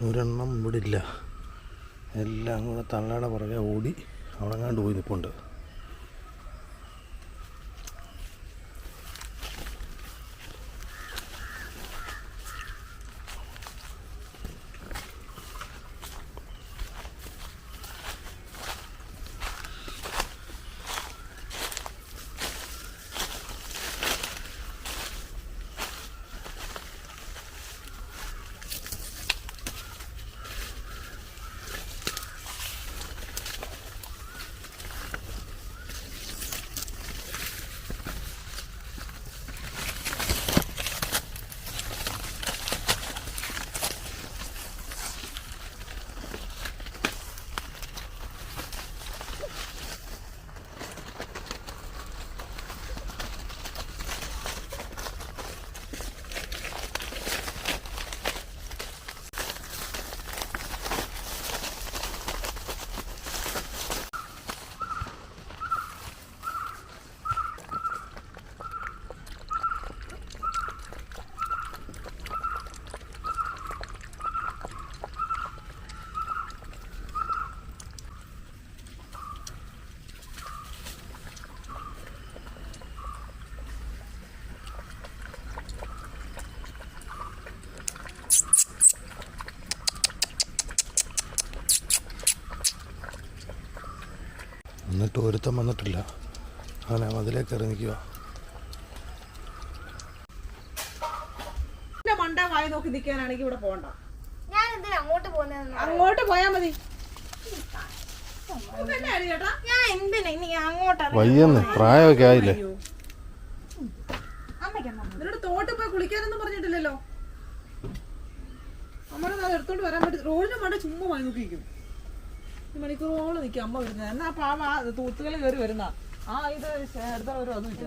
ഒരെണ്ണം ഇവിടെ ഇല്ല എല്ലാം കൂടെ തള്ളയുടെ പുറകെ ഓടി അവിടെങ്ങാണ്ട് പോയി നിൽപ്പുണ്ട് ഒരുത്തം വന്നിട്ടില്ല. അങ്ങനെ മതിലേക്ക് ഇറങ്ങിക്കുക മണ്ട നോക്കി ഇവിടെ പോകണ്ട. അങ്ങോട്ട് അങ്ങോട്ട് പോയാ മതി. വയ്യന്ന്. പ്രായമൊക്കെ ആയില്ലേ? നിന്നോട് തോട്ട് പോയി കുളിക്കാനൊന്നും പറഞ്ഞിട്ടില്ലല്ലോ. അമ്മടെ എടുത്തോണ്ട് വരാൻ പറ്റും റോഡിന് മണ്ട ചുമ്മാ വാങ്ങി മണിക്കൂറോളം നിൽക്കും അമ്മ വരുന്നത് എന്നാ പാവ തൂത്തുകളി കയറി വരുന്ന. ആ ഇത്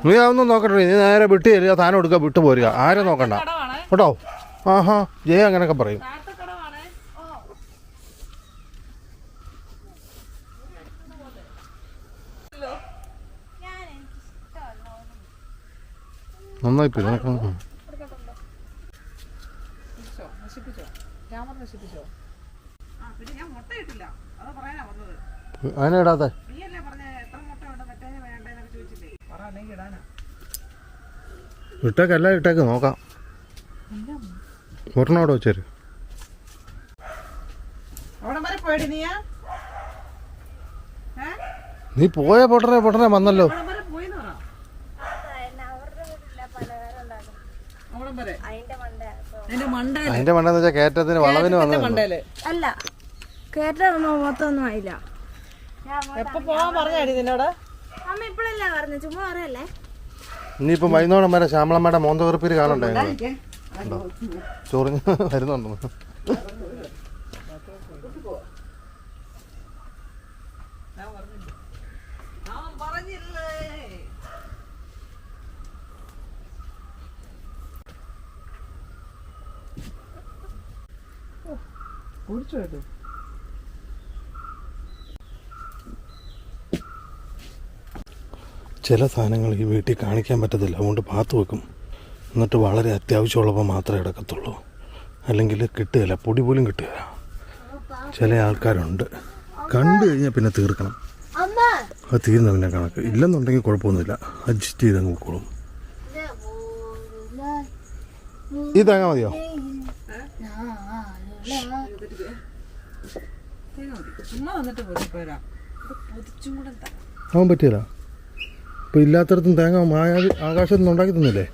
നീ അതൊന്നും നോക്കട്ടെ നീ നേരെ വിട്ട് തരിക താനം എടുക്കുക വിട്ട് പോരുക. ആരെ നോക്കണ്ട. കേട്ടോ? ആഹാ ജയ അങ്ങനെയൊക്കെ പറയും. നന്നായി പിന്നെ നശിപ്പിച്ചോ? ക്യാമറ നശിപ്പിച്ചോ? അതിനെ ഇട്ടേക്ക് എല്ലാം ഇട്ടേക്ക് നോക്കാം. ഒരെണ്ണം അവിടെ വെച്ചേര് നീ പോയ പൊട്ടനെ പൊട്ടനെ വന്നല്ലോ. അതിന്റെ മണ്ടെന്ന് വെച്ചാൽ കേറ്റത്തിന് വളവിന് വന്നു അല്ല കേറ്റ മൊത്തം ഒന്നും ആയില്ല. എപ്പൊ പോവാൻ പറഞ്ഞാടി നിന്നോട്? അമ്മ ഇപ്പഴല്ല പറഞ്ഞു ചുമ്മാ പറയല്ലേ? ഇനിയിപ്പം വൈകുന്നേരം വരെ ശ്യാമളമ്മയുടെ മോന്ത വെറുപ്പിൽ കാണണ്ടേ? ചൊറിഞ്ഞ് വരുന്നുണ്ടോ കുടിച്ചു കേട്ടു ചില സാധനങ്ങൾ ഈ വീട്ടിൽ കാണിക്കാൻ പറ്റത്തില്ല അതുകൊണ്ട് പാത്ത് വെക്കും എന്നിട്ട് വളരെ അത്യാവശ്യമുള്ളപ്പോൾ മാത്രമേ എടുക്കത്തുള്ളൂ അല്ലെങ്കിൽ കിട്ടുകയില്ല പൊടി പോലും കിട്ടുകയില്ല ചില ആൾക്കാരുണ്ട് കണ്ടു കഴിഞ്ഞാൽ പിന്നെ തീർക്കണം അത് തീരുന്ന പിന്നെ കണക്ക് ഇല്ലെന്നുണ്ടെങ്കിൽ കുഴപ്പമൊന്നുമില്ല അഡ്ജസ്റ്റ് ചെയ്ത് അങ്ങ് പോയിക്കോളും ഈ തേങ്ങ മതിയോ അവൻ പറ്റിയല്ല അപ്പോൾ ഇല്ലാത്തടത്തും തേങ്ങ മായ ആകാശത്ത് നിന്ന് ഉണ്ടാക്കി തന്നില്ലേ?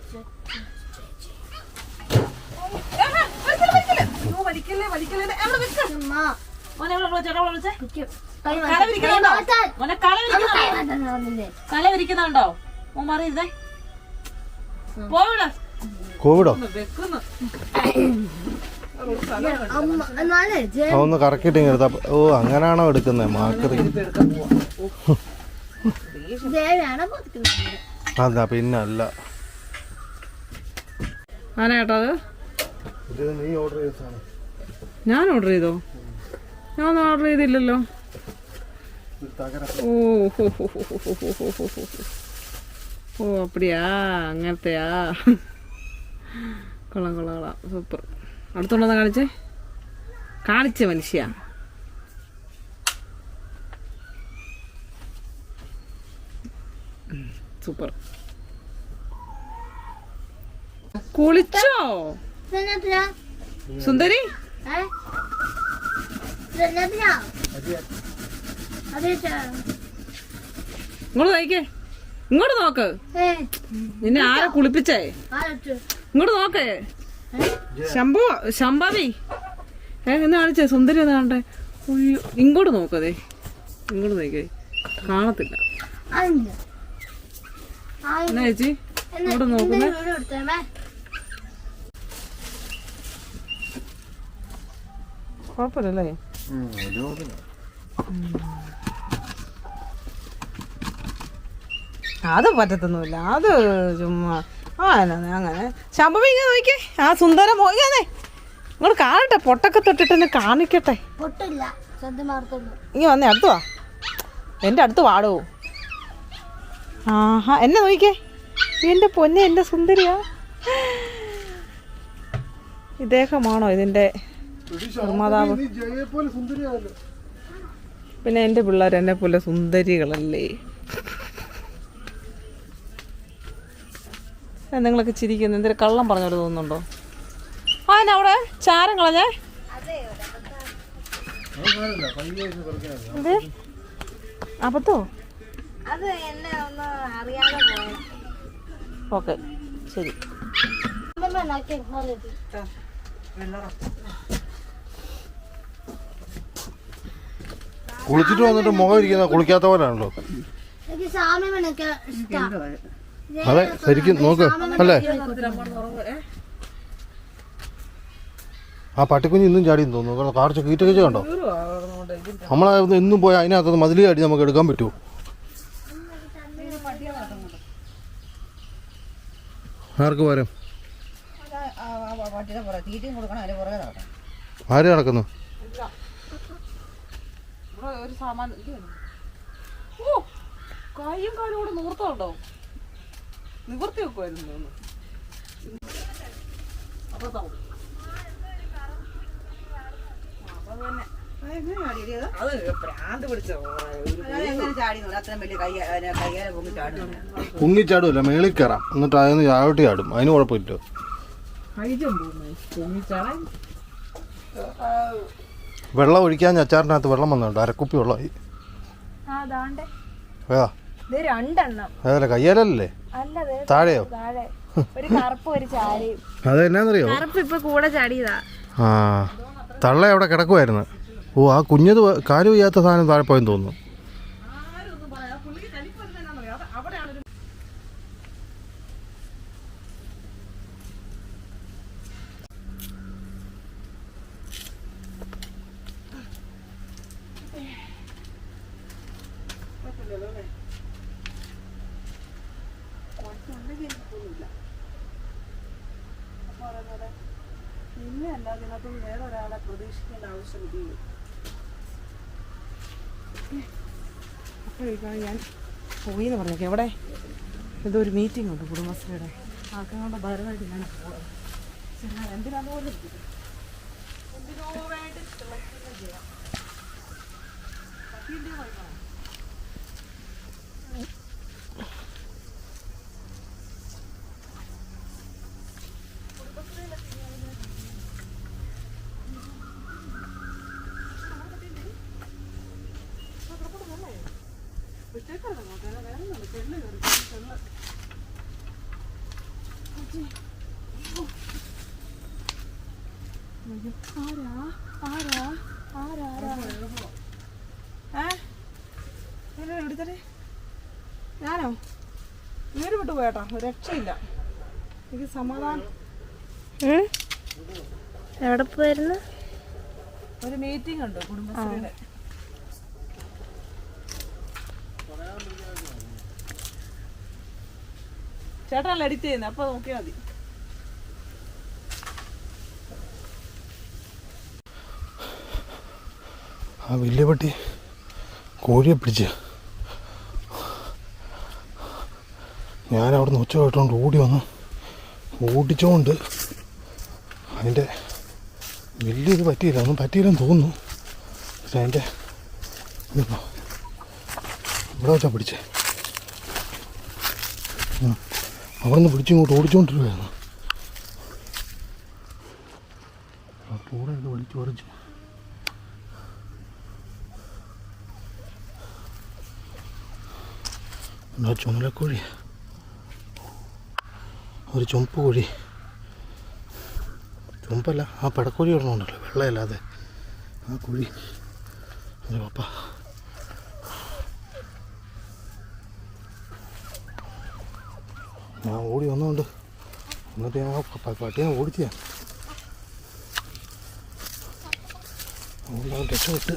ഒന്ന് കറക്കിട്ടിങ്ങനെ ഓ അങ്ങനാണോ എടുക്കുന്നേ? മാർക്കറി അതാ പിന്നെ അല്ല ആനായിട്ടോ ഞാൻ ഓർഡർ ചെയ്തോ? ഞാൻ ഓർഡർ ചെയ്തില്ലല്ലോ. ഓ ഓ അപ്പടിയാ അങ്ങനത്തെയാ. കൊള്ളാം കൊള്ളാം കൊള്ളാം. സൂപ്പർ. അടുത്തുള്ളതാ കാണിച്ചേ? കാണിച്ച മനുഷ്യ. സൂപ്പർ കുളിച്ചോ? സുന്ദരി? ഇങ്ങോട്ട് നോക്കേ ഇങ്ങോട്ട് നോക്ക്. നിന്നെ ആരെ കുളിപ്പിച്ചേ? ഇങ്ങോട്ട് നോക്കേ. ശംഭു ശംഭവി. എന്ന് കാണിച്ചേ സുന്ദരി എന്ന് കാണട്ടെ ഇങ്ങോട്ട് നോക്കതേ ഇങ്ങോട്ട് നോക്കേ കാണത്തില്ല. എന്നാ ചേച്ചി? ഇങ്ങോട്ട് നോക്കുന്നേ. ഇവിടെ എടുത്തേ കുഴപ്പമില്ലല്ലേ? അത് പറ്റത്തൊന്നുമില്ല. അത് ചുമ്മാ. ആ അങ്ങനെ. ശംഭവി ഇങ്ങനെ നോക്കിയേ ആ സുന്ദരം പോയിക്കാന്നേ ഇങ്ങോട്ട് കാണട്ടെ. പൊട്ടൊക്കെ തൊട്ടിട്ട് എന്നെ കാണിക്കട്ടെ. ഇങ്ങനെ വന്നേ അടുത്ത് വാ. എന്റെ അടുത്ത് വാടോ. ആഹാ എന്നെ നോക്കിക്കേ. എന്റെ പൊന്നെ എന്റെ സുന്ദരിയാ. ഇദ്ദേഹമാണോ ഇതിന്റെ നിർമ്മാതാവ്? പിന്നെ എന്റെ പിള്ളേർ എന്നെ പോലെ സുന്ദരികളല്ലേ? നിങ്ങളൊക്കെ ചിരിക്കുന്നു. എന്തൊരു കള്ളം പറഞ്ഞോട് തോന്നുന്നുണ്ടോ? ആ എന്നാ അവിടെ ചാരം കളഞ്ഞേ. അബദ്ധോ? അത് എന്നെ ഒന്ന് അറിയാതെ പോയത്. ഓക്കെ ശരി. കുളിച്ചിട്ട് വന്നിട്ട് മുഖം ഇരിക്കുന്ന കുളിക്കാത്തവരാണല്ലോ. അതെ? ശരിക്കും നോക്ക് അല്ലേ? ആ പട്ടിക്കുഞ്ഞ് ഇന്നും ചാടി തോന്നുന്നു. കാർച്ച കീറ്റൊക്കെ കണ്ടോ? നമ്മളെ എന്നും പോയാൽ അതിനകത്ത് മതിൽ ചാടി നമുക്ക് എടുക്കാൻ പറ്റുമോ? ആർക്ക് വരും ആര് നടക്കുന്നു? ഒരു ഓ കൈയും കാലും കൂടെ നൂർത്തുണ്ടോ നിവർത്തി വെക്കുമായിരുന്നു അപ്പൊ സൗണ്ട്. അത് ഭ്രാന്ത് പിടിച്ച പൊങ്ങിച്ചാടുമല്ല മേളിൽ കയറാം. എന്നിട്ട് അതിന് ചാവട്ടി ചാടും. അതിന് കുഴപ്പമില്ല. വെള്ളം ഒഴിക്കാൻ അച്ചാറിനകത്ത് വെള്ളം വന്നുണ്ട് അരക്കുപ്പി വെള്ളമായി. ഏതാ? കയ്യാലല്ലേ? താഴെയോ? അതെന്നാന്നറിയോ? ആ തള്ള അവിടെ കിടക്കുമായിരുന്നു ഓ ആ കുഞ്ഞത് കാൽ വയ്യാത്ത സാധനം താഴെ പോയെന്ന് തോന്നുന്നു. ഇല്ല അല്ലാതെ ഇതിനകത്ത് വേറെ ഒരാളെ പ്രതീക്ഷിക്കേണ്ട ആവശ്യമില്ല അപ്പോഴേക്കാണ് ഞാൻ പോയി എന്ന് പറഞ്ഞേക്കെ എവിടെ? എന്തോ ഒരു മീറ്റിംഗ് ഉണ്ട് കുടുംബശ്രീയുടെ. ആക്കങ്ങളുടെ ഭാരമായിട്ട് ഞാൻ പോകുന്നത് എനിക്കറിയില്ല. എന്തിനോ വേണ്ടി തിളയ്ക്കുന്ന ഞാനോ വീട് വിട്ടു പോയേട്ടാ രക്ഷയില്ല എനിക്ക് സമാധാനം എവിടെ പോയിരുന്നു? ഒരു മീറ്റിംഗ് ഉണ്ട് കുടുംബശ്രീയുടെ. ചേട്ടനല്ല എഡിറ്റ് ചെയ്യുന്നത് അപ്പൊ നോക്കിയാൽ മതി. ആ വലിയ പട്ടി കോഴിയെ പിടിച്ച്. ഞാൻ അവിടെ നിന്ന് ഉച്ച കേട്ടോണ്ട് ഓടി വന്നു. ഓടിച്ചോണ്ട് അതിന്റെ വലിയത് പറ്റിയില്ല ഒന്നും പറ്റിയില്ലെന്ന് തോന്നുന്നു. പക്ഷെ അതിന്റെ ഇവിടെ വെച്ചാൽ പിടിച്ചേ. അവിടെ നിന്ന് പിടിച്ചിങ്ങോട്ട് ഓടിച്ചുകൊണ്ടിരുവായിരുന്നു ആ കൂടെ ഇത് വലിച്ചു പറിച്ചു. എന്നാ ചുമലക്കോഴി? ഒരു ചുമപ്പ് കോഴി ചുമപ്പല്ല ആ പടക്കോഴി ഒരെണ്ണമുണ്ടല്ലോ വെള്ളയല്ലാതെ. ആ കോഴി. ഒരു പപ്പ. ഞാൻ ഓടി വന്നുകൊണ്ട് എന്നിട്ട് ഞാൻ പട്ടിയെ ഓടിച്ച അതുകൊണ്ട് അവൻ രക്ഷപ്പെട്ട്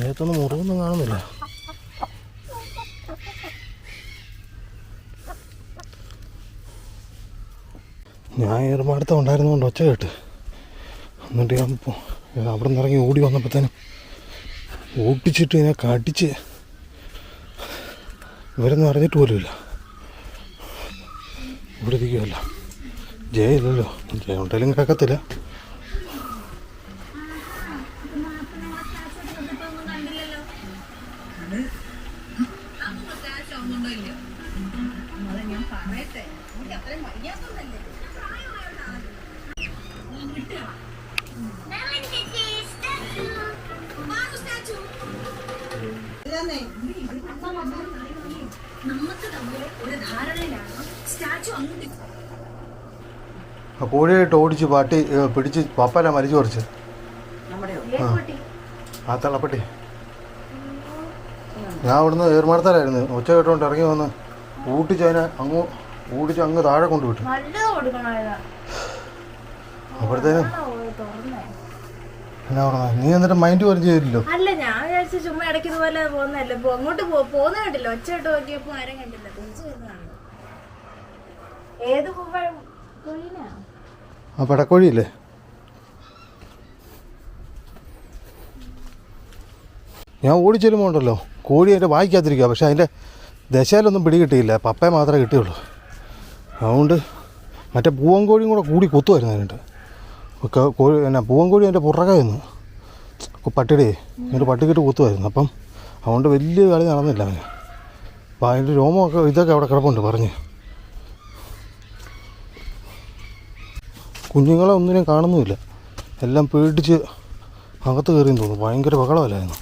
ദേഹത്തൊന്നും മുറിവൊന്നും കാണുന്നില്ല. ഞാൻ ഏറുമാടത്ത് ഉണ്ടായിരുന്നുകൊണ്ട് ഒച്ച കേട്ട്. എന്നിട്ട് ഞാൻ അവിടെ നിന്ന് ഇറങ്ങി ഓടി വന്നപ്പോഴത്തേനും ഓട്ടിച്ചിട്ട് ഇതിനെ കടിച്ച് ഇവരൊന്നും അറിഞ്ഞിട്ട് പോലുമില്ല. ഇവിടെ ഇരിക്കുമല്ല ജയ ഇല്ലല്ലോ ജയ ഉണ്ടെങ്കിലും കേൾക്കത്തില്ല കോഴിയായിട്ട് ഓടിച്ച് പാട്ടി പിടിച്ച് പപ്പല മരിച്ചു കുറച്ച് ആ തള്ളപ്പട്ടി. ഞാൻ അവിടുന്ന് ഏർമാടത്താലായിരുന്നു ഉച്ച കേട്ടോണ്ട് ഇറങ്ങി വന്ന് ഊട്ടിച്ച് അതിനെ അങ്ങ് ഊടിച്ച് അങ്ങ് താഴെ കൊണ്ടുവിട്ടു. അപ്പോഴത്തേനും എന്നാ പറഞ്ഞ നീ എന്നിട്ട് മൈൻഡ് പോലും ചെയ്തില്ലല്ലോ. അല്ല ഞാൻ വിചാരിച്ചു ചുമ്മാ ഇടയ്ക്ക് ഇതുപോലെ പോകുന്നതല്ല? അങ്ങോട്ട് പോകുന്ന കണ്ടില്ല? ഒച്ച ഇട്ട് നോക്കിയപ്പോ ആരും കണ്ടില്ല. തിരിച്ചു വരുന്നതാണ് ഏത് പൂവഴിനാടക്കോഴിയില്ലേ ഞാൻ ഓടിച്ചെല്ലുമ്പോൾ ഉണ്ടല്ലോ കോഴി അതിന്റെ വായിക്കാതിരിക്കുക പക്ഷെ അതിന്റെ ദശയിലൊന്നും പിടി കിട്ടിയില്ല പപ്പയെ മാത്രമേ കിട്ടിയുള്ളൂ. അതുകൊണ്ട് മറ്റേ പൂവൻ കോഴിയും കൂടെ കൂടി കൊത്തുമായിരുന്നു അതിനായിട്ട് കോഴി എന്നാ പൂവൻ കോഴി അതിന്റെ പുറകെ നിന്ന് പട്ടിയുടെ എന്നിട്ട് പട്ടിക്കിട്ട് കൂത്തുമായിരുന്നു. അപ്പം അതുകൊണ്ട് വലിയ കളി നടന്നില്ല അവന്. അപ്പം അതിന്റെ രോമമൊക്കെ ഇതൊക്കെ അവിടെ കിടപ്പുണ്ട് പറഞ്ഞ്. കുഞ്ഞുങ്ങളെ ഒന്നിനും കാണുന്നുമില്ല. എല്ലാം പേടിച്ച് അകത്ത് കയറിയെന്ന് തോന്നുന്നു. ഭയങ്കര ബഹളമല്ലായിരുന്നു.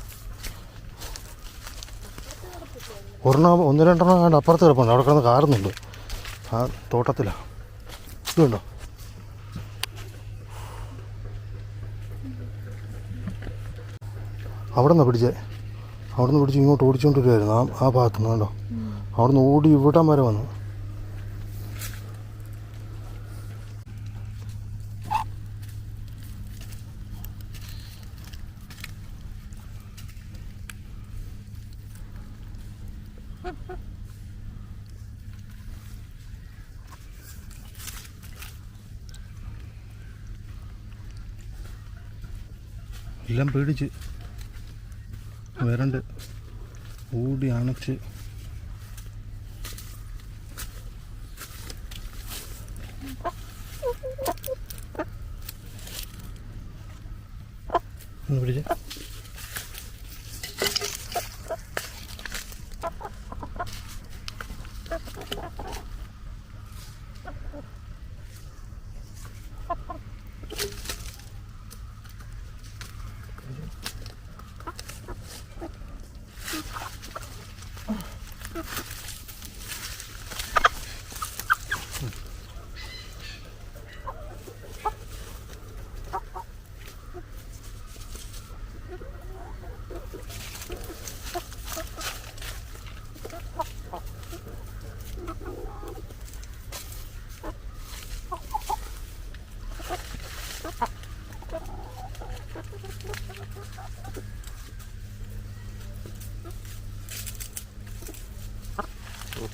ഒരെണ്ണം ഒന്ന് രണ്ടെണ്ണം കണ്ട് അപ്പുറത്ത് കിടപ്പുണ്ട്. അവിടെ കിടന്ന് കാറുന്നുണ്ട്. ആ തോട്ടത്തിലാണ് ഇതുണ്ടോ അവിടെ നിന്നാണ് പിടിച്ചേ. അവിടെ നിന്ന് പിടിച്ച് ഇങ്ങോട്ട് ഓടിച്ചുകൊണ്ട് ആ ആ ഭാഗത്ത് നിന്ന് കണ്ടോ? അവിടെ നിന്ന് ഓടി ഇവിടം വരെ വന്നു. എല്ലാം പേടിച്ച്. വരണ്ട്. കൂടി അണച്ച്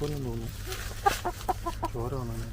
പോലെ തോന്നുന്നു ചോര വന്നു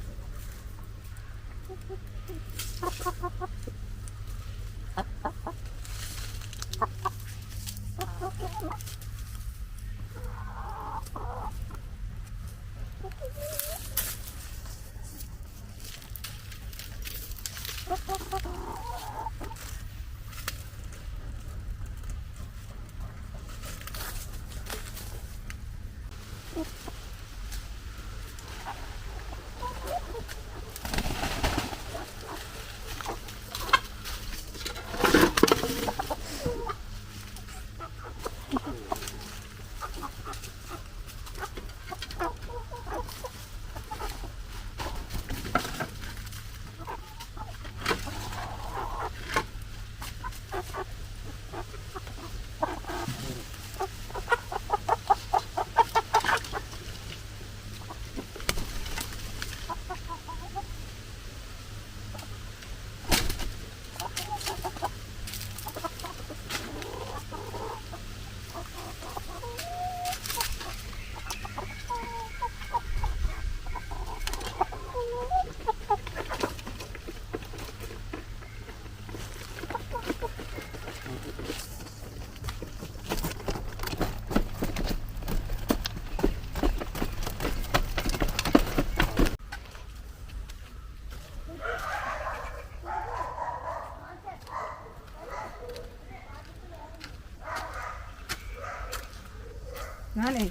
ഞാനേ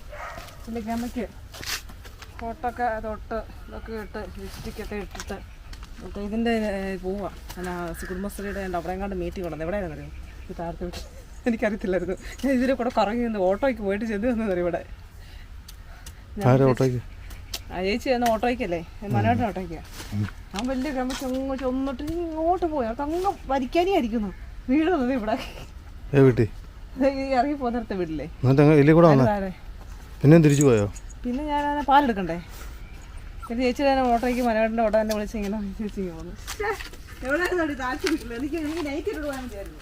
എന്റെ ഫോട്ടോ ഒക്കെ തൊട്ട് ഇതൊക്കെ ഇട്ട് ലിപ്സ്റ്റിക്കൊക്കെ ഇട്ടിട്ട് അപ്പോൾ ഇതിന്റെ പോവാം. എന്നാ കുടുംബശ്രീയുടെ എന്റെ അവിടെയും മീറ്റിംഗ് ഉണ്ടെന്ന് എവിടെയാണെന്ന് അറിയാം? ഈ താഴത്തെ വീട്ടിൽ. എനിക്കറിയത്തില്ലായിരുന്നു. ഞാൻ ഇതിലെ കൂടെ കറങ്ങി നിന്ന് ഓട്ടോയ്ക്ക് പോയിട്ട് ചെന്ന് വന്നത് ഇവിടെ. ഓട്ടോയ്ക്ക്? ആ ചേച്ചി എന്ന ഓട്ടോയ്ക്കല്ലേ? മനോട്ടൻ ഓട്ടോയ്ക്കാ. ആ വലിയ ഗമയ്ക്ക് ചൊങ്ങ ചൊന്നിട്ട് ഇങ്ങോട്ട് പോയി. അവർക്ക് അങ്ങ് വരിക്കാനേ ആയിരിക്കുന്നു വീട് വന്നത് ഇവിടെ വീട്ടി ഇറങ്ങി പോകുന്നിടത്തെ വീട്ടില്ലേ പിന്നെയും തിരിച്ചു പോയോ? പിന്നെ ഞാൻ അതിനെ പാലെടുക്കണ്ടേ? പിന്നെ ചേച്ചി തന്നെ ഓട്ടോയ്ക്ക് മനോഹരന്റെ ഓട്ടോ തന്നെ വിളിച്ച് ഇങ്ങനെ ചേച്ചി എവിടെ താല്പര്യമില്ല. എനിക്ക് എനിക്ക് നൈറ്റ് ഇട്ട് പോകാൻ വിചാരിച്ചു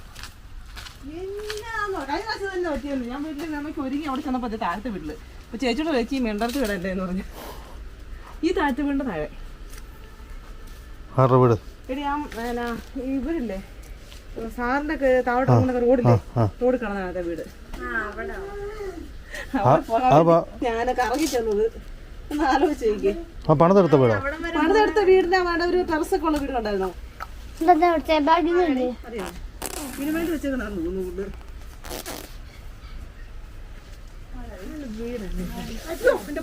എന്നാന്നോ? കഴിഞ്ഞ പ്രാവശ്യം തന്നെ പറ്റിയെന്ന് ഞാൻ വീട്ടിൽ നമുക്ക് ഒരുങ്ങി അവിടെ ചെന്നപ്പോൾ താഴത്തെ വീട്ടിൽ അപ്പോൾ ചേച്ചിയോട് ചേച്ചി ഈ മെണ്ടർത്ത് വീടല്ലേ എന്ന് പറഞ്ഞു. ഈ താഴത്തെ വീടിന്റെ താഴെ. വീട്? എടി ആ എന്നാ ഇവരില്ലേ? സാറിന്റെ താഴോട്ട് റോഡില്ലേ. റോഡ് കാണുന്ന വീട്. ആ ആ ചെന്നത്. ഒന്ന് നോക്കിയേ. ആ പണിതെടുത്ത വീടോ പണിതെടുത്ത വീടിന്റെ അവിടെ ഒരു ടെറസൊക്കെ ഉള്ള വീട് കണ്ടായിരുന്നോ? എന്താ വിളിച്ചേ ബാഗിന്നുണ്ട് അറിയാം? ഇതിനു വേണ്ടി വെച്ചേക്കണാന്ന് തോന്നുന്നു വീട്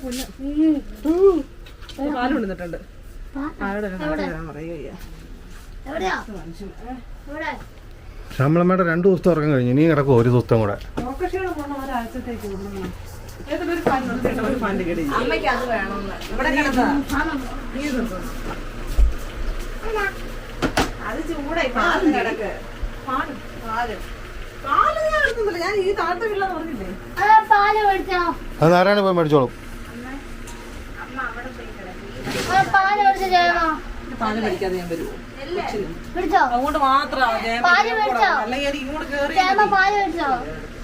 പൊന്ന്. പാൽ കൊണ്ടുവന്നിട്ടുണ്ട്. ശ്യാമളമ്മയുടെ രണ്ട് ദിവസത്തെ ഉറക്കം കഴിഞ്ഞു. ഇനി കിടക്കും ഒരു ദിവസത്തെ കൂടെ. അത് നാരായണ പോയി മേടിച്ചോളും. പാൽ മേടിക്കാതെ ഞാൻ വരുമോ അങ്ങോട്ട് മാത്രം? അല്ലെങ്കിൽ ഇങ്ങോട്ട് കേറി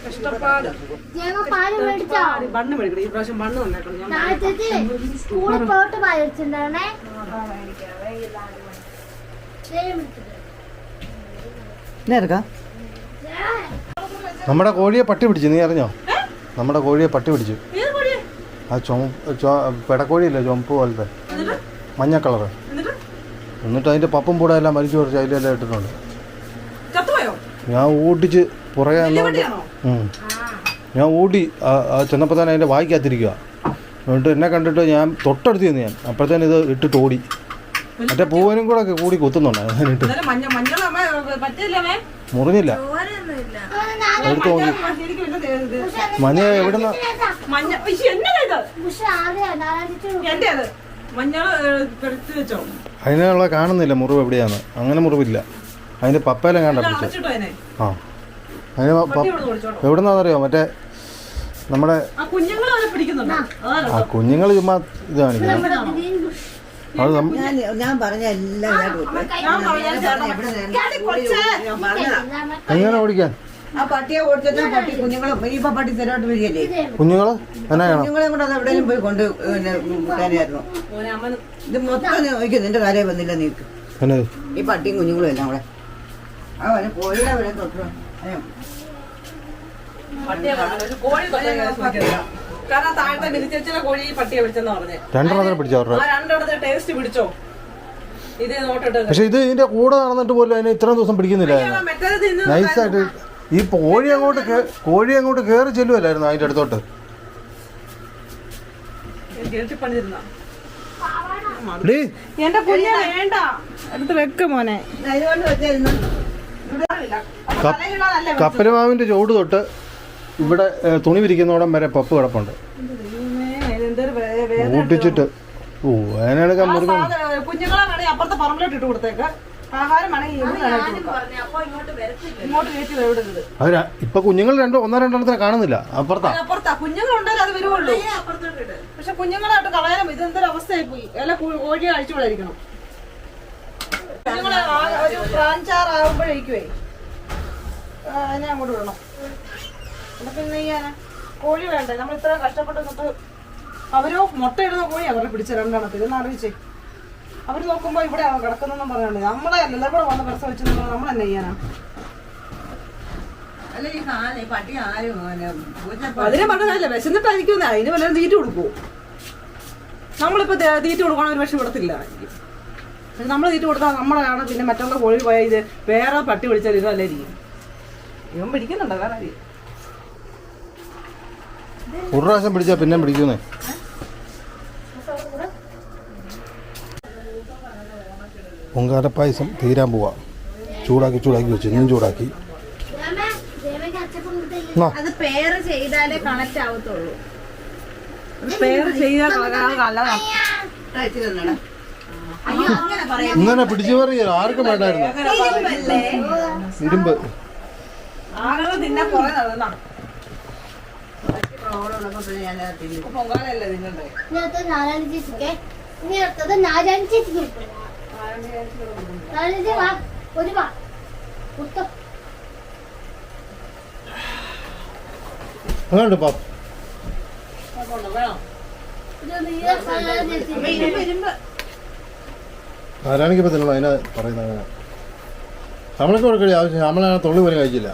കഷ്ടപ്പാട്. ബണ്ണ് മേടിക്കണം. ഈ പ്രാവശ്യം ബണ്ണ് വന്നേക്കണം. ഞാൻ സ്കൂളിൽ പോയിട്ട് നമ്മുടെ കോഴിയെ പട്ടി പിടിച്ചു. നീ അറിഞ്ഞോ? നമ്മുടെ കോഴിയെ പട്ടി പിടിച്ചു. ആ ചുമ പെടക്കോഴിയില്ലേ? ചുമപ്പ് പോലത്തെ. മഞ്ഞ കളറ്. എന്നിട്ട് അതിന്റെ അതിന്റെ പപ്പും പൂടെ എല്ലാം വലിച്ചു കുറച്ച് അതിലെല്ലാം ഇട്ടിട്ടുണ്ട്. ഞാൻ ഓടിച്ച് പുറകെ ഞാൻ ഓടി ചെന്നപ്പോൾ തന്നെ അതിന്റെ വായിക്കാത്തിരിക്കുക എന്നിട്ട് എന്നെ കണ്ടിട്ട് ഞാൻ തൊട്ടടുത്ത് ചെന്ന് ഞാൻ. അപ്പോഴത്തേനും ഇത് ഇട്ടിട്ട് ഓടി. മറ്റേ പൂവനും കൂടെ ഒക്കെ കൂടി കുത്തുന്നുണ്ട്. അതിനിട്ട് മുറിഞ്ഞില്ല. എടുത്ത് നോക്കി. മഞ്ഞ എവിടുന്ന? മഞ്ഞൾ വെച്ചോ. അതിനുള്ള കാണുന്നില്ല മുറിവ് എവിടെയാന്ന്. അങ്ങനെ മുറിവില്ല. അതിന്റെ പപ്പയിലും കണ്ട പിടിച്ചു. അതിനെ? ആ. അതിന് എവിടുന്നാന്നറിയോ? മറ്റേ നമ്മുടെ ആ കുഞ്ഞുങ്ങൾ ചുമ്മാ ഇത് കാണിക്കുന്നു. അത് ഞാൻ ഞാൻ പറഞ്ഞ എല്ലാം ഞാൻ ഞാൻ പറഞ്ഞ ഞാൻ പറഞ്ഞ ഇവിടെ ഞാൻ പറഞ്ഞതാ എങ്ങനെ ഓടിക്കാൻ? ആ പട്ടിയെ ഓടിച്ചാൽ പട്ടി കുഞ്ഞുങ്ങളും ഇപ്പൊ പട്ടി സ്ഥിരമായിട്ട് വരികയല്ലേ കുഞ്ഞുങ്ങൾ എന്നാ ചെയ്യണം കുഞ്ഞുങ്ങളെ കൂടെ അത് എവിടെയെങ്കിലും പോയി കൊണ്ട് പിന്നെ മുട്ടാനായിരുന്നു മോനെ അമ്മ ഇത് മൊത്തം നോക്കി നിന്റെ കാര്യം വന്നില്ല നീക്ക് എന്നാ ഈ പട്ടിയും കുഞ്ഞുങ്ങളും എല്ലാം കൂടെ. ആ അവന് കോഴിയുടെ വില തൊട്ടു പട്ടിയെ കാണാൻ ഒരു കോഴി തൊട്ടേ ഞാൻ ചോദിക്കുന്നത്. കാരണം താഴത്തെ മിനിച്ചേച്ചിലെ കോഴി ഈ പട്ടിയെ പിടിച്ചെന്ന് പറഞ്ഞേ. രണ്ടെണ്ണത്തിന് പിടിച്ചോ ടേസ്റ്റ് പക്ഷെ ഇത് ഇതിന്റെ കൂടെ നടന്നിട്ട് പോലും അതിന് ഇത്രയും ദിവസം പിടിക്കുന്നില്ല നൈസായിട്ട് ഈ കോഴി അങ്ങോട്ട് കോഴി അങ്ങോട്ട് കേറി ചെല്ലുമല്ലായിരുന്നു അതിന്റെ അടുത്തോട്ട്? എന്റെ കുഞ്ഞ വേണ്ട. എടുത്ത് വെക്ക് മോനെ. വെച്ചായിരുന്നു കപ്പലമാവിന്റെ ചുവട് തൊട്ട് ഇവിടെ തുണി വിരിക്കുന്നോടം വരെ പപ്പ് കിടപ്പുണ്ട്. ഊട്ടിച്ചിട്ട്. ഓ അതിനെടുക്കാൻ ആ മുറുകൻ കുഞ്ഞുങ്ങളെ വേണമെങ്കിൽ അപ്പുറത്തെ പറമ്പിലോട്ട് ഇട്ട് കൊടുത്തേക്ക്. ഇപ്പൊ കുഞ്ഞുങ്ങൾ രണ്ടോ ഒന്നോ രണ്ടെണ്ണത്തിനെ കാണുന്നില്ല അപ്പുറത്താ. അപ്പുറത്താ. കുഞ്ഞുങ്ങളുണ്ടല്ലോ അത് വരുവുള്ളൂ. പക്ഷെ കുഞ്ഞുങ്ങളായിട്ട് കളയാനും ഇതെന്തൊരു അവസ്ഥയായി പോയി. അല്ല കോഴിയെ അഴിച്ചു വിളയിരിക്കണം കുഞ്ഞുങ്ങളെ ഒരു പ്രാഞ്ചാറാകുമ്പോഴേക്കുവേ. അതിനെ അങ്ങോട്ട് വിടണം. എന്നിട്ട് പിന്നെ ചെയ്യാനാ കോഴി വേണ്ടേ? നമ്മൾ ഇത്ര കഷ്ടപ്പെട്ട് അവരോ മുട്ടയിടുന്ന കോഴി അവരെ പിടിച്ച രണ്ടെണ്ണത്തിൽ അറിയിച്ചേ അവർ നോക്കുമ്പോ ഇവിടെ കിടക്കുന്നെന്നും പറഞ്ഞോണ്ട് നമ്മളെ അല്ലല്ലോ ഇവിടെ വന്ന് പ്രസവിച്ചു നമ്മൾ തന്നെ ചെയ്യാനാ. അല്ല ഈ സാധനം ഈ പട്ടി ആരും പിന്നെ പൂച്ച അതിനെ പറഞ്ഞതല്ല വിശന്നിട്ടായിരിക്കും അതിന് വല്ലതും തീറ്റ കൊടുക്കുവോ? നമ്മളിപ്പോ ദേ- തീറ്റ കൊടുക്കണ ഒരു പക്ഷെ വിടത്തില്ല നമ്മൾ തീറ്റ കൊടുത്താൽ നമ്മളാണ് പിന്നെ മറ്റുള്ള കോഴി പോയാൽ ഇത് വേറെ പട്ടി പിടിച്ചാൽ ഇതല്ലേ ഇരിക്കും. ഇവൻ പിടിക്കുന്നുണ്ടോ? വേറെ? ഒരു പ്രാവശ്യം പിടിച്ചാ പിന്നെ പിടിക്കുന്നേ. പൊങ്കാല പായസം തീരാൻ പോവാ. ചൂടാക്കി ചൂടാക്കി വെച്ച് ഇന്നും ചൂടാക്കി. അത് പേര് ചെയ്താലേ കണക്ട് ആവത്തുള്ളൂ. പേര് നല്ലതാണ് ഇങ്ങനെ പിടിച്ചു പറയോ ആർക്കും വേണ്ടായിരുന്നു. ഇരുമ്പ്. പൊങ്കാലല്ലേ തിന്നണ്ടേ അതുകൊണ്ട് പാപ്പ ഇപ്പൊ തിന്നണം? അതിനാ പറയുന്നത് അങ്ങനെ. നമ്മളൊക്കെ കൊടുക്കടി? ആവശ്യം നമ്മളാണ് തൊള്ളി പോലും കഴിച്ചില്ല.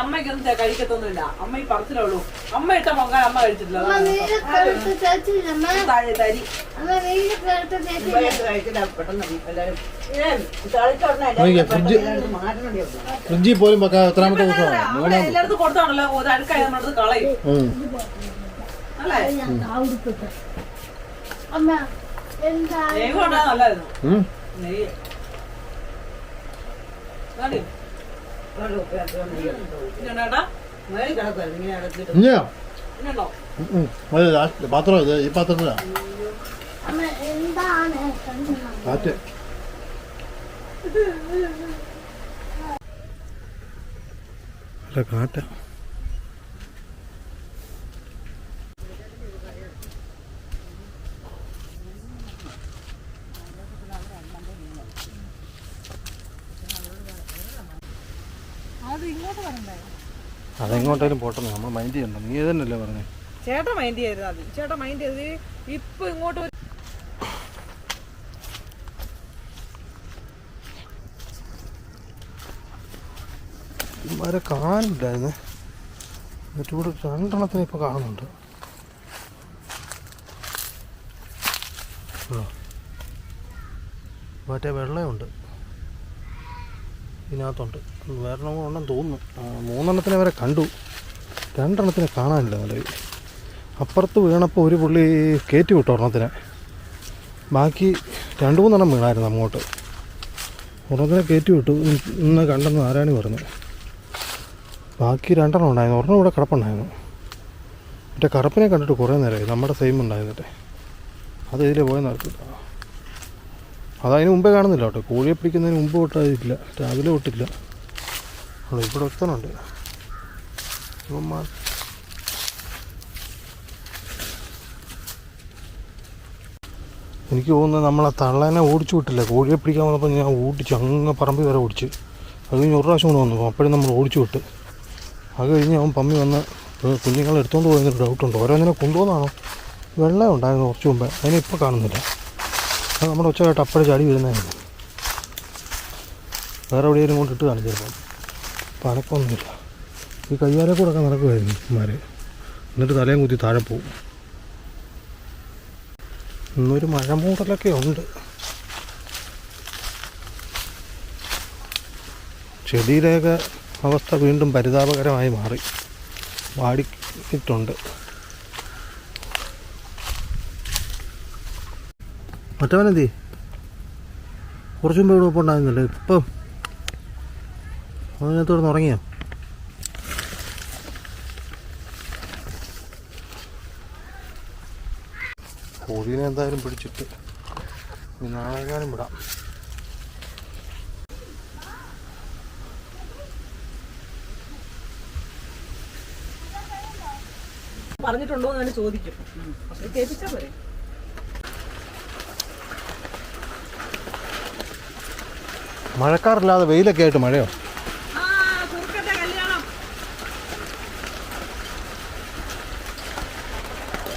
അമ്മയ്ക്കൊന്നും കഴിക്കത്തൊന്നുമില്ല. അമ്മ ഈ പറച്ചിലുള്ളൂ അമ്മ ഇട്ട പൊങ്കാല അമ്മ കഴിച്ചിട്ടില്ല. ഫ്രിഡ്ജിൽ പോലും എത്രാമത്തെ ദിവസമാണ്? എല്ലായിടത്തും കൊടുത്താണല്ലോ. ഒരു അഴുക്കായ നമ്മളത് കളയും. അല്ലേ? അമ്മ എന്താ? നെയ്യ് കൊണ്ടാ. നെയ്യ്. ഇഞ്ഞോ? അത് ലാസ്റ്റ് പാത്രം ഇത് ഈ പാത്രത്തിലാ? അമ്മ എന്താണ് കണ്ണു കാറ്റ് അല്ല കാറ്റ. അതെങ്ങോട്ടേലും പോട്ടെ നമ്മൾ മൈൻഡ് ചെയ്യണ്ട. നീ തന്നെയല്ലേ പറഞ്ഞേ? ചേട്ട മൈൻഡ് ചെയ്തത് അത് ചേട്ടൻ മൈൻഡ് ചെയ്തത് ഇപ്പൊ ഇങ്ങോട്ട് ഇവരെ എന്നിട്ട് ഇവിടെ രണ്ടെണ്ണത്തിനെ ഇപ്പോൾ കാണുന്നുണ്ട്. മറ്റേ വെള്ളമുണ്ട് ഇതിനകത്തുണ്ട്. വേറെ ഉണ്ടെന്ന് തോന്നുന്നു. മൂന്നെണ്ണത്തിനെ വരെ കണ്ടു. രണ്ടെണ്ണത്തിനെ കാണാനില്ല നല്ല അപ്പുറത്ത് വീണപ്പോൾ ഒരു പുള്ളി കയറ്റി വിട്ടു ഒരെണ്ണത്തിനെ. ബാക്കി രണ്ട് മൂന്നെണ്ണം വീണായിരുന്നു അങ്ങോട്ട്. ഒരെണ്ണത്തിനെ കയറ്റി വിട്ടു. ഇന്ന് കണ്ടെന്ന് ആരാണി പറഞ്ഞു. ബാക്കി രണ്ടെണ്ണം ഉണ്ടായിരുന്നു. ഒരെണ്ണം ഇവിടെ കിടപ്പുണ്ടായിരുന്നു. മറ്റേ കറുപ്പിനെ കണ്ടിട്ട് കുറേ നേരമായി. നമ്മുടെ സെയിം ഉണ്ടായിരുന്നിട്ട് അത് ഇതിലെ പോയെന്ന് അറിയില്ല അത് അതിന് മുമ്പേ കാണുന്നില്ല കേട്ടോ. കോഴിയെ പിടിക്കുന്നതിന് മുമ്പ് തൊട്ടില്ല രാവിലെ തൊട്ടില്ല. ഇവിടെ ഒരുത്തനുണ്ട്. ഇവന്മാർ എനിക്ക് തോന്നുന്നത് നമ്മളെ തള്ളേനെ ഓടിച്ചു വിട്ടില്ല? കോഴിയെ പിടിക്കാൻ വന്നപ്പോൾ ഞാൻ ഓടിച്ചു അങ്ങ് പറമ്പി വരെ ഓടിച്ച്. അത് കഴിഞ്ഞ് ഒരു പ്രാവശ്യം കൂടെ വന്നു. അപ്പോഴും നമ്മൾ ഓടിച്ചു വിട്ട്. അത് കഴിഞ്ഞ് അവൻ പമ്മി വന്ന് കുഞ്ഞുങ്ങൾ എടുത്തുകൊണ്ട് പോയെന്നൊരു ഡൗട്ടുണ്ട് ഓരോന്നിനെ കൊണ്ടുപോകുന്നതാണോ? വെള്ളം ഉണ്ടായിരുന്നു കുറച്ച് മുമ്പേ. അതിനെ ഇപ്പോൾ കാണുന്നില്ല. അത് നമ്മുടെ ഒച്ച കേട്ട് അപ്പോഴേ ചാടി വരുന്നതായിരുന്നു വേറെ എവിടെയെങ്കിലും കൊണ്ട് ഇട്ട് കാണിച്ചു ചിലപ്പം. അപ്പം അനക്കൊന്നുമില്ല ഈ കയ്യാലെ കൂടെ ഒക്കെ നടക്കുമായിരുന്നു ഇമാര് എന്നിട്ട് തലയും കുത്തി താഴെ പോകും ഇന്നൊരു മഴ മൂടലൊക്കെ ഉണ്ട്. ചെടിയിലെയൊക്കെ അവസ്ഥ വീണ്ടും പരിതാപകരമായി മാറി. വാടിയിട്ടുണ്ട്. മറ്റവനെന്തി കുറച്ച് മുമ്പ് ഇവിടെ ഉണ്ടായിരുന്നല്ലേ ഇപ്പം. അതിനകത്തോടെ ഉറങ്ങിയോ? കോഴീനെ എന്തായാലും പിടിച്ചിട്ട് നാഴകാനും വിടാം. പറഞ്ഞിട്ടുണ്ടോ എന്ന് ചോദിക്കും. പോരെ. മഴക്കാറില്ലാതെ വെയിലൊക്കെ ആയിട്ട് മഴയോ?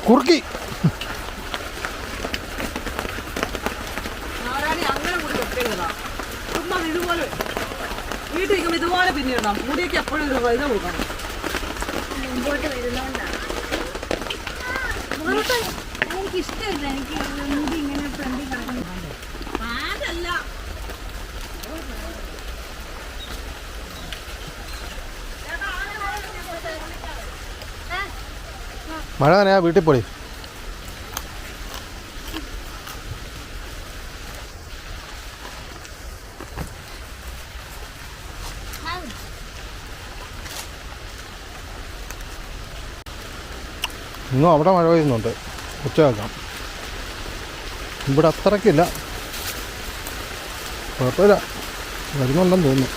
കുറുക്കി നാരായണി അങ്ങനെ കൂടി വെക്കരുതാ ചുമ്മാ ഇതുപോലെ വീട്ടിൽ നിൽക്കുമ്പോൾ ഇതുപോലെ പിന്നിടണം മുടിയൊക്കെ എപ്പോഴും ഇത് ഇത് കൊടുക്കണം മുമ്പോട്ട് വരുന്നോണ്ടാണ് മുമ്പോട്ട് എനിക്ക് ഇഷ്ടമില്ല എനിക്ക് മുടി ഇങ്ങനെ ഫ്രണ്ടിൽ കിടക്കുന്നത് അതല്ല മഴ തന്നെയാ വീട്ടിൽ പോയി ഇന്നും അവിടെ മഴ പെയ്യുന്നുണ്ട്. ഉച്ചയാക്കാം. ഇവിടെ അത്രയ്ക്കില്ല. കുഴപ്പമില്ല. വരുന്നുണ്ടെന്ന് തോന്നുന്നു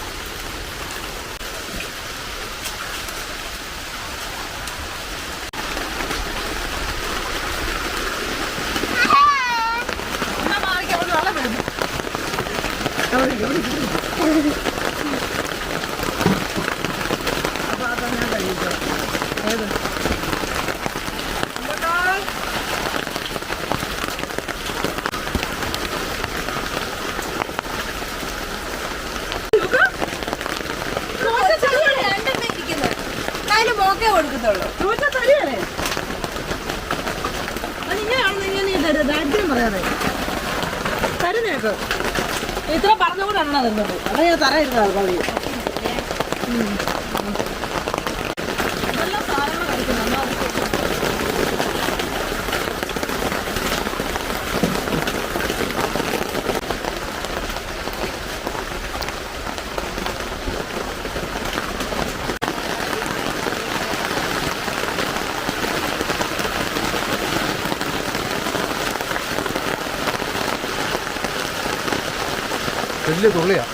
എന്നാ മാറിക്ക് അവിടെ വെള്ളം വരും അപ്പൊ അതാ ഞാൻ കഴിയിച്ചോ ഏത് അമ്പട്ടാ രണ്ടെണ്ണം ഇരിക്കുന്നത് മോക്കേ കൊടുക്കത്തുള്ളൂ. ചോദിച്ചാ തരികയല്ലേ അതിങ്ങനെയാണെന്ന് ഇങ്ങനെ നീ തരുന്നത് ഇത്ര പറഞ്ഞുകൊണ്ടാണ് തരുന്നത് അതാ ഞാൻ തരായിരുന്നത് പള്ളി നല്ല സാധനങ്ങൾ കഴിക്കുന്നു എന്നാ അത് വലിയ തുള്ളിയാണ്